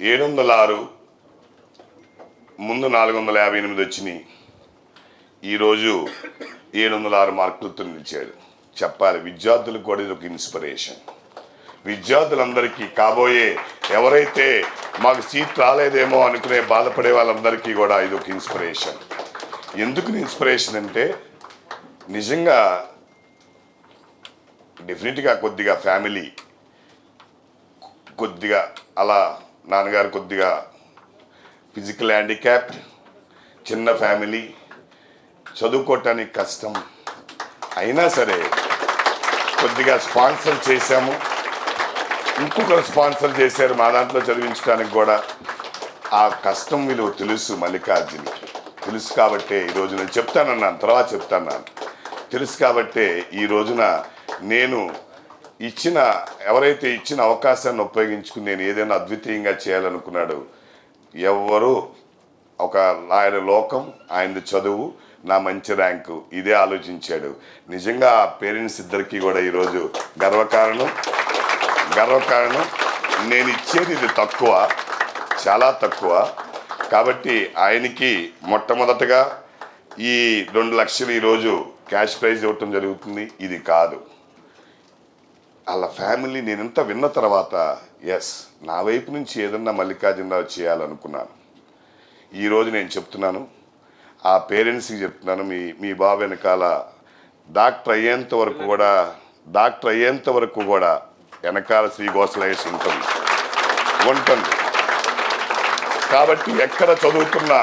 ఏడు వందల ఆరు ముందు నాలుగు వందల యాభై ఎనిమిది వచ్చినాయి. ఈరోజు ఏడు వందల ఆరు మార్కులతో నిలిచాడు చెప్పాలి విద్యార్థులకు కూడా ఇది ఒక ఇన్స్పిరేషన్. విద్యార్థులందరికీ కాబోయే ఎవరైతే మాకు సీట్ రాలేదేమో అనుకునే బాధపడే వాళ్ళందరికీ కూడా ఇది ఒక ఇన్స్పిరేషన్. ఎందుకు ఇన్స్పిరేషన్ అంటే నిజంగా డెఫినెట్గా కొద్దిగా ఫ్యామిలీ కొద్దిగా అలా నాన్నగారు కొద్దిగా ఫిజికల్ హ్యాండిక్యాప్ చిన్న ఫ్యామిలీ చదువుకోవటానికి కష్టం. అయినా సరే కొద్దిగా స్పాన్సర్ చేశాము. ఇంకొకరు స్పాన్సర్ చేశారు మా దాంట్లో చదివించడానికి కూడా. ఆ కష్టం విలువ తెలుసు మల్లికార్జునికి. తెలుసు కాబట్టే ఈ నేను చెప్తానన్నాను తర్వాత చెప్తాను తెలుసు కాబట్టే ఈ రోజున నేను ఇచ్చిన ఎవరైతే ఇచ్చిన అవకాశాన్ని ఉపయోగించుకుని నేను ఏదైనా అద్వితీయంగా చేయాలనుకున్నాడు ఎవరు ఒక ఆయన లోకం ఆయన చదువు నా మంచి ర్యాంకు ఇదే ఆలోచించాడు. నిజంగా ఆ పేరెంట్స్ ఇద్దరికీ కూడా ఈరోజు గర్వకారణం. గర్వకారణం. నేను ఇచ్చేది ఇది తక్కువ చాలా తక్కువ. కాబట్టి ఆయనకి మొట్టమొదటగా ఈ రెండు లక్షలు ఈరోజు క్యాష్ ప్రైజ్ ఇవ్వటం జరుగుతుంది. ఇది కాదు. వాళ్ళ ఫ్యామిలీ నేను విన్న తర్వాత ఎస్ నా వైపు నుంచి ఏదన్నా మల్లికార్జునరావు చేయాలనుకున్నాను. ఈరోజు నేను చెప్తున్నాను ఆ పేరెంట్స్కి చెప్తున్నాను మీ మీ బాబు వెనకాల డాక్టర్ అయ్యేంత వరకు కూడా డాక్టర్ అయ్యేంత వరకు కూడా వెనకాల శ్రీ గోసలైట్స్ ఉంటుంది. ఉంటుంది. కాబట్టి ఎక్కడ చదువుతున్నా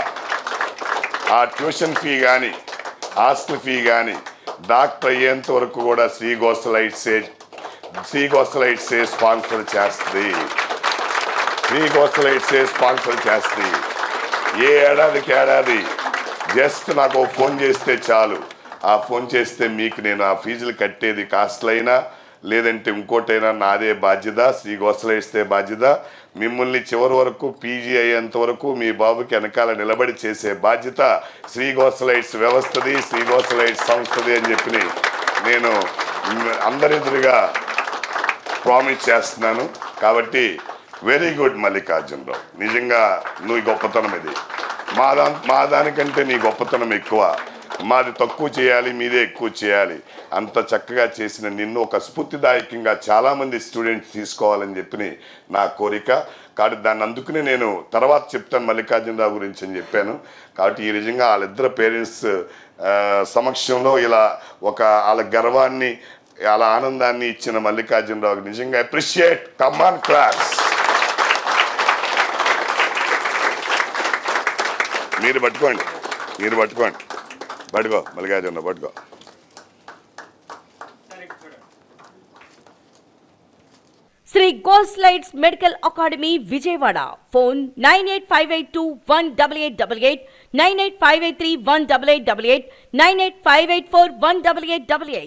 ఆ ట్యూషన్ ఫీ కానీ హాస్టల్ ఫీ కానీ డాక్టర్ అయ్యేంత వరకు కూడా శ్రీ గోసలైట్సే శ్రీ గోసలైట్సే స్పాన్సర్ చేస్తుంది శ్రీ గోసలైట్సే స్పాన్సర్ చేస్తుంది ఏ ఏడాదికి ఏడాది? జస్ట్ నాకు ఫోన్ చేస్తే చాలు. ఆ ఫోన్ చేస్తే మీకు నేను ఆ ఫీజులు కట్టేది కాస్ట్లు అయినా లేదంటే ఇంకోటైనా నాదే బాధ్యత. శ్రీ గోసలేస్తే బాధ్యత. మిమ్మల్ని చివరి వరకు పీజీ అయ్యేంత వరకు మీ బాబుకి వెనకాల నిలబడి చేసే బాధ్యత శ్రీ గోసలైట్స్ వ్యవస్థది శ్రీ గోసలైట్స్ సంస్థది అని చెప్పి నేను అందరెదురుగా ప్రామిస్ చేస్తున్నాను. కాబట్టి వెరీ గుడ్ మల్లికార్జునరావు. నిజంగా నువ్వు గొప్పతనం ఇది. మా దా మా దానికంటే నీ గొప్పతనం ఎక్కువ. మాది తక్కువ చేయాలి మీదే ఎక్కువ చేయాలి. అంత చక్కగా చేసిన నిన్ను ఒక స్ఫూర్తిదాయకంగా చాలామంది స్టూడెంట్స్ తీసుకోవాలని చెప్పి నా కోరిక. కాబట్టి దాన్ని అందుకుని నేను తర్వాత చెప్తాను మల్లికార్జునరావు గురించి అని చెప్పాను. కాబట్టి ఈ నిజంగా వాళ్ళిద్దరు పేరెంట్స్ సమక్షంలో ఇలా ఒక వాళ్ళ గర్వాన్ని అలా ఆనందాన్ని ఇచ్చిన మల్లికార్జునరావుకి నిజంగా అప్రిషియేట్ కమాన్ క్లాస్ మీరు పట్టుకోండి. మీరు పట్టుకోండి. పట్టుకో మల్లికార్జున పట్టుకో. Shri gold lights medical academy Vijayawada. Phone nine eight five eight two one double eight double eight nine eight five eight three one double eight double eight nine eight five eight four one double eight double eight.